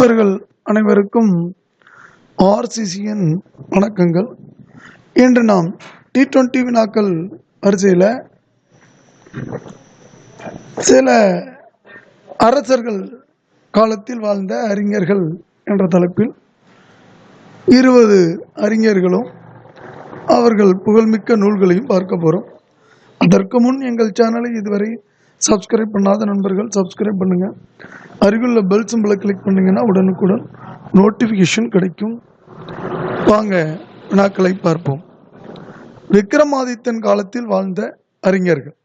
நண்பர்கள் அனைவருக்கும் ஆர்சிசியின் வணக்கங்கள். இன்று நாம் டி டுவெண்ட்டி வினாக்கள் வரிசையில் சில அரசர்கள் காலத்தில் வாழ்ந்த அறிஞர்கள் என்ற தலைப்பில் இருபது அறிஞர்களும் அவர்கள் புகழ்மிக்க நூல்களையும் பார்க்க போகிறோம் அதற்கு முன் எங்கள் சேனலை இதுவரை சப்ஸ்கிரைப் பண்ணாத நண்பர்கள் சப்ஸ்கிரைப் பண்ணுங்கள் அருகிலுள்ள பெல் சிம்பிளை கிளிக் பண்ணிங்கன்னா உடனுக்குடன் நோட்டிஃபிகேஷன் கிடைக்கும். வாங்க வினாக்களை பார்ப்போம். விக்ரமாதித்தன் காலத்தில் வாழ்ந்த அறிஞர்கள்.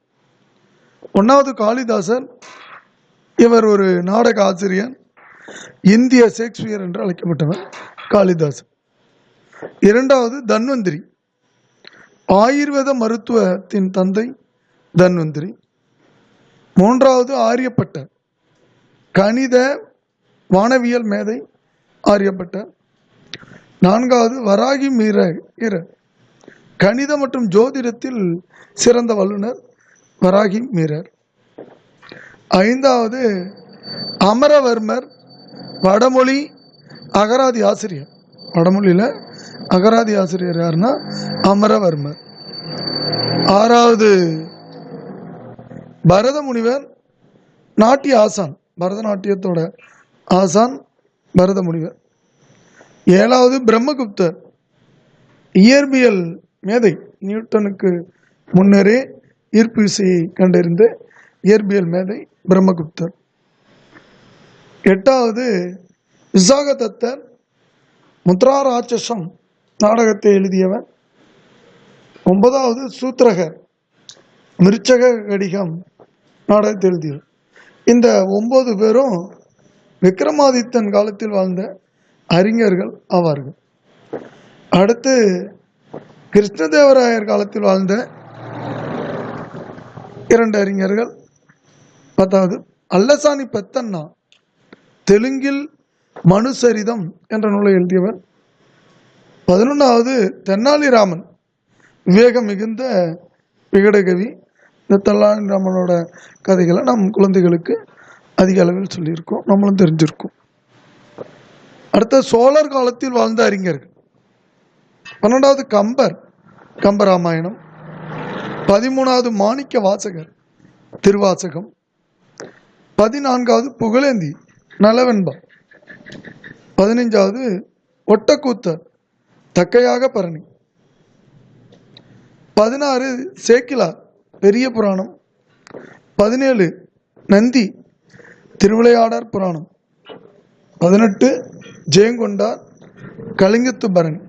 ஒன்றாவது காளிதாசன் இவர் ஒரு நாடக ஆசிரியர் இந்திய ஷேக்ஸ்பியர் என்று அழைக்கப்பட்டவர் காளிதாசன் இரண்டாவது தன்வந்திரி. ஆயுர்வேத மருத்துவத்தின் தந்தை தன்வந்திரி. மூன்றாவது ஆரியப்பட்டர் கணித வானவியல் மேதை ஆரியப்பட்டர் நான்காவது வராகி மீர ஈரர் கணித மற்றும் ஜோதிடத்தில் சிறந்த வல்லுனர் வராகி மீரர் ஐந்தாவது அமரவர்மர் வடமொழி அகராதி ஆசிரியர். வடமொழியில் அகராதி ஆசிரியர் யாருன்னா அமரவர்மர். ஆறாவது பரத முனிவர் நாட்டிய ஆசான் பரதநாட்டியத்தோட ஆசான் பரத முனிவர் ஏழாவது பிரம்மகுப்தர் இயற்பியல் மேதை நியூட்டனுக்கு முன்னரே ஈர்ப்பு விசையை கண்டறிந்த இயற்பியல் மேதை பிரம்மகுப்தர். எட்டாவது விசாகதத்தர் முத்ரா ராட்சசம் நாடகத்தை எழுதியவர். ஒன்பதாவது சூத்திரகர் மிருச்சக கடிகம் நாடகத்தை எழுதியவர் இந்த ஒன்பது பேரும் விக்ரமாதித்தன் காலத்தில் வாழ்ந்த அறிஞர்கள் ஆவார்கள். அடுத்து கிருஷ்ணதேவராயர் காலத்தில் வாழ்ந்த இரண்டு அறிஞர்கள். பத்தாவது அல்லசாணி பெத்தண்ணா தெலுங்கில் மனுசரிதம் என்ற நூலை எழுதியவர். பதினொன்றாவது தென்னாலிராமன் விவேகம் மிகுந்த விகடகவி இந்த தென்னாலிராமனோட கதைகளை நம் குழந்தைகளுக்கு அதிக அளவில் சொல்லியிருக்கோம். நம்மளும் தெரிஞ்சிருக்கோம். அடுத்த சோழர் காலத்தில் வாழ்ந்த அறிஞர்கள். பன்னெண்டாவது கம்பர் கம்பராமாயணம். பதிமூணாவது மாணிக்க வாசகர் திருவாசகம். பதினான்காவது புகழேந்தி நலவெண்பா. பதினைஞ்சாவது ஒட்டக்கூத்தர் தக்கையாக பரணி. பதினாறு சேக்கிலார் பெரிய புராணம். பதினேழு நந்தி திருவிளையாடற் புராணம். பதினெட்டு ஜெயங்கொண்டார் கலிங்கத்து பரணி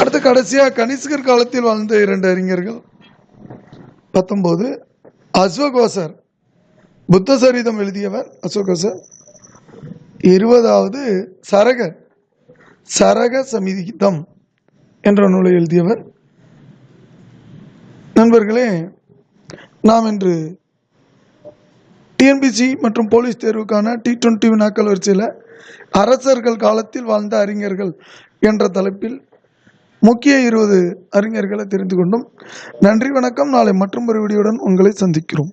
அடுத்து கடைசியாக கனிஷ்கர் காலத்தில் வாழ்ந்த இரண்டு அறிஞர்கள். பத்தொம்போது அஸ்வகோசர் புத்த சரிதம் எழுதியவர் அஸ்வகோசர் இருபதாவது சரகர் சரக சமிதிதம் என்ற நூலை எழுதியவர் நண்பர்களே நாம் இன்று டிஎன்பிசி மற்றும் போலீஸ் தேர்வுக்கான டி டுவெண்ட்டி வினாக்கள் வரிசையில் அரசர்கள் காலத்தில் வாழ்ந்த அறிஞர்கள் என்ற தலைப்பில் முக்கிய இருபது அறிஞர்களை தெரிந்து கொண்டும். நன்றி வணக்கம். நாளை மற்றும் ஒரு வீடியோடன் உங்களை சந்திக்கிறோம்.